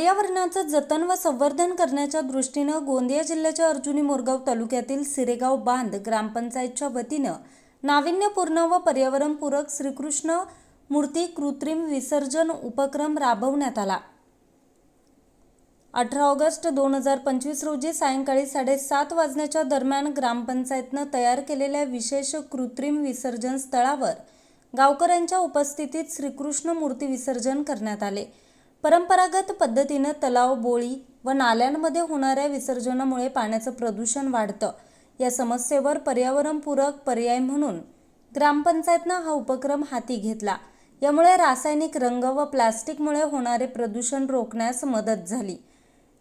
पर्यावरणाचं जतन व संवर्धन करण्याच्या दृष्टीनं गोंदिया जिल्ह्याच्या अर्जुनी मोरगाव तालुक्यातील सिरेगाव बांध ग्रामपंचायतच्या वतीनं नाविन्यपूर्ण व पर्यावरणपूरक श्रीकृष्ण मूर्ती कृत्रिम विसर्जन उपक्रम राबवण्यात आला. अठरा ऑगस्ट दोन हजार पंचवीस रोजी सायंकाळी साडेसात वाजण्याच्या दरम्यान ग्रामपंचायतनं तयार केलेल्या विशेष कृत्रिम विसर्जन स्थळावर गावकऱ्यांच्या उपस्थितीत श्रीकृष्ण मूर्ती विसर्जन करण्यात आले. परंपरागत पद्धतीनं तलाव बोळी व नाल्यांमध्ये होणाऱ्या विसर्जनामुळे पाण्याचं प्रदूषण वाढतं. या समस्येवर पर्यावरणपूरक पर्याय म्हणून ग्रामपंचायतनं हा उपक्रम हाती घेतला. यामुळे रासायनिक रंग व प्लास्टिकमुळे होणारे प्रदूषण रोखण्यास मदत झाली.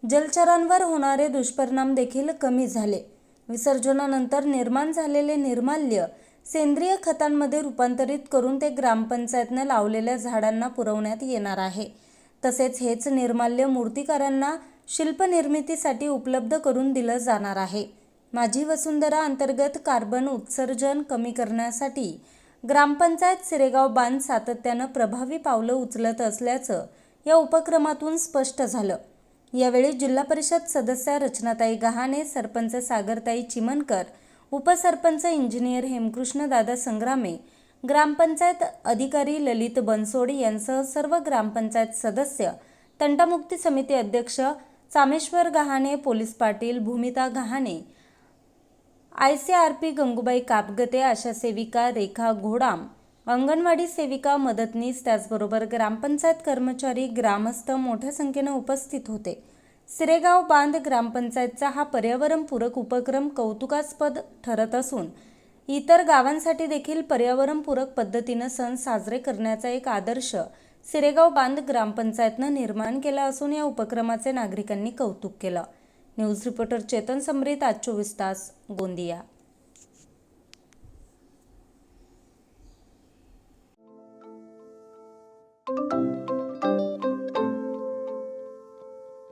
जलचरांवर होणारे दुष्परिणाम देखील कमी झाले. विसर्जनानंतर निर्माण झालेले निर्माल्य सेंद्रिय खतांमध्ये रूपांतरित करून ते ग्रामपंचायतनं लावलेल्या झाडांना पुरवण्यात येणार आहे. तसेच हेच निर्माल्य मूर्तिकारांना शिल्पनिर्मितीसाठी उपलब्ध करून दिलं जाणार आहे. माझी वसुंधरा अंतर्गत कार्बन उत्सर्जन कमी करण्यासाठी ग्रामपंचायत सिरेगाव बांध सातत्यानं प्रभावी पावलं उचलत असल्याचं या उपक्रमातून स्पष्ट झालं. यावेळी जिल्हा परिषद सदस्या रचनाताई गहाणे सरपंच सागरताई चिमनकर उपसरपंच इंजिनियर हेमकृष्ण दादा संग्रामे ग्रामपंचायत अधिकारी ललित बनसोड यांसह सर्व ग्रामपंचायत सदस्य तंटामुक्ती समिती अध्यक्ष Chameshwar Gahane police Patil Bhumita Gahane I C R P Gangubai Kapgate आशा सेविका रेखा घोडाम अंगणवाडी सेविका मदतनीस त्याचबरोबर ग्रामपंचायत कर्मचारी ग्रामस्थ मोठ्या संख्येनं उपस्थित होते. सिरेगाव बांध ग्रामपंचायतचा हा पर्यावरणपूरक उपक्रम कौतुकास्पद ठरत असून इतर गावांसाठी देखील पर्यावरणपूरक पद्धतीनं सण साजरे करण्याचा एक आदर्श सिरेगाव बांध ग्रामपंचायतनं निर्माण केला असून या उपक्रमाचे नागरिकांनी कौतुक केलं. न्यूज रिपोर्टर चेतन समरीत आज चोवीस तास गोंदिया.